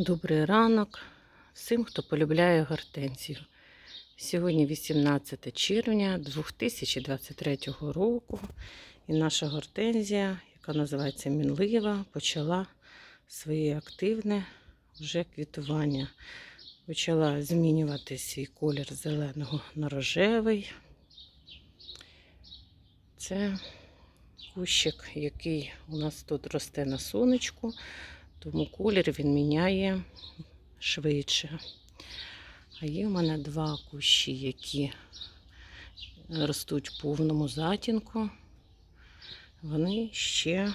Добрий ранок всім, хто полюбляє гортензію. Сьогодні 18 червня 2023 року, і наша гортензія, яка називається Мінлива, почала своє активне вже квітування. Почала змінювати свій колір зеленого на рожевий. Це кущик, який у нас тут росте на сонечку тому колір він міняє швидше. А є в мене два кущі, які ростуть в повному затінку. Вони ще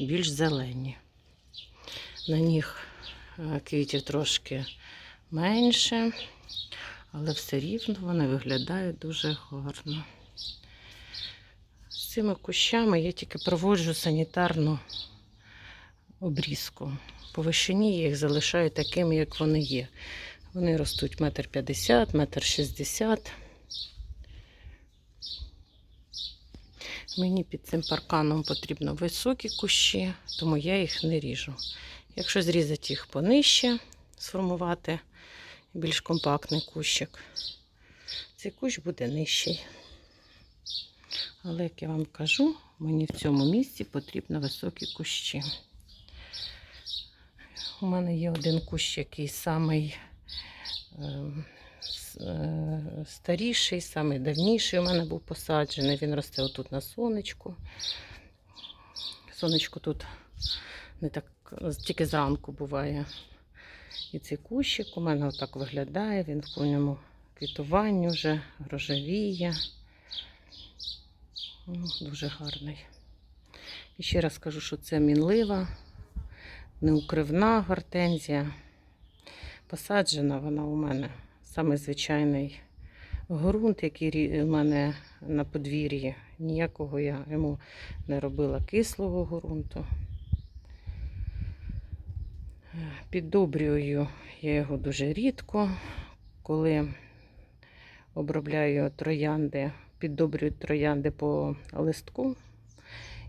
більш зелені. На них е, квітів трошки менше, але все рівно вони виглядають дуже гарно. З цими кущами я тільки проводжу санітарну обрізку. По вишині я їх залишаю такими, як вони є. Вони ростуть метр п'ятдесят, метр шістдесят. Мені під цим парканом потрібно високі кущі, тому я їх не ріжу. Якщо зрізати їх понижче, сформувати більш компактний кущик, цей кущ буде нижчий. Але, як я вам кажу, мені в цьому місці потрібно високі кущі. У мене є один кущ, який самий е, е, старіший, самий давніший у мене був посаджений. Він росте отут на сонечку. Сонечко тут не так тільки зранку буває. І цей кущик у мене отак виглядає, він в повному квітуванні вже рожевіє. Ну, Дуже гарний. І ще раз кажу, що це мінлива неукривна гортензія. Посаджена вона у мене саме звичайний ґрунт, який у мене на подвір'ї. Ніякого я йому не робила кислого ґрунту. Піддобрюю я його дуже рідко, коли обробляю троянди, піддобрюю троянди по листку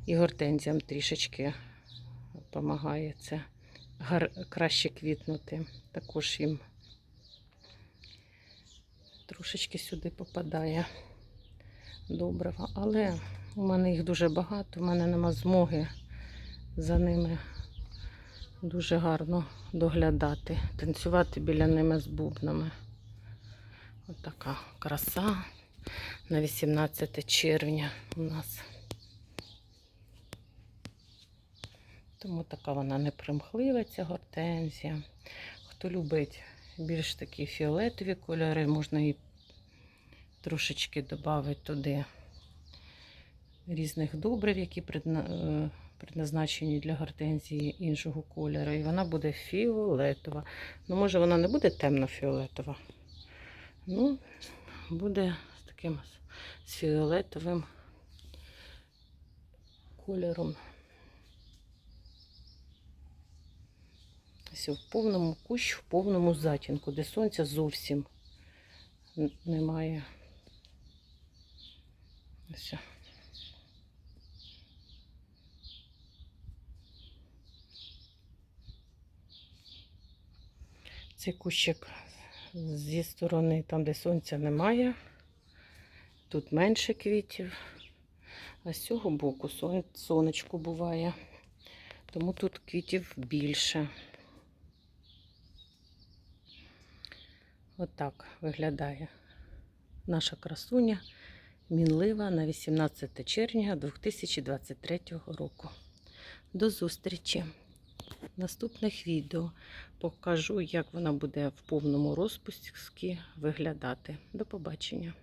і гортензіям трішечки допомагає це краще квітнути. Також їм трошечки сюди попадає добрива. Але у мене їх дуже багато, у мене нема змоги за ними дуже гарно доглядати, танцювати біля ними з бубнами. Отака краса на 18 червня у нас. Тому така вона непримхлива, ця гортензія. Хто любить більш такі фіолетові кольори, можна і трошечки додати туди різних добрив, які е, предназначені для гортензії іншого кольору. І вона буде фіолетова. Ну, може, вона не буде темно-фіолетова. Ну, буде з таким з фіолетовим кольором. Ось в повному кущ, в повному затінку, де сонця зовсім немає. Ось. Цей кущик зі сторони, там, де сонця немає, тут менше квітів, а з цього боку сон- сонечко буває, тому тут квітів більше. Отак виглядає наша красуня мінлива на 18 червня 2023 року. До зустрічі! В наступних відео покажу, як вона буде в повному розпуску виглядати. До побачення!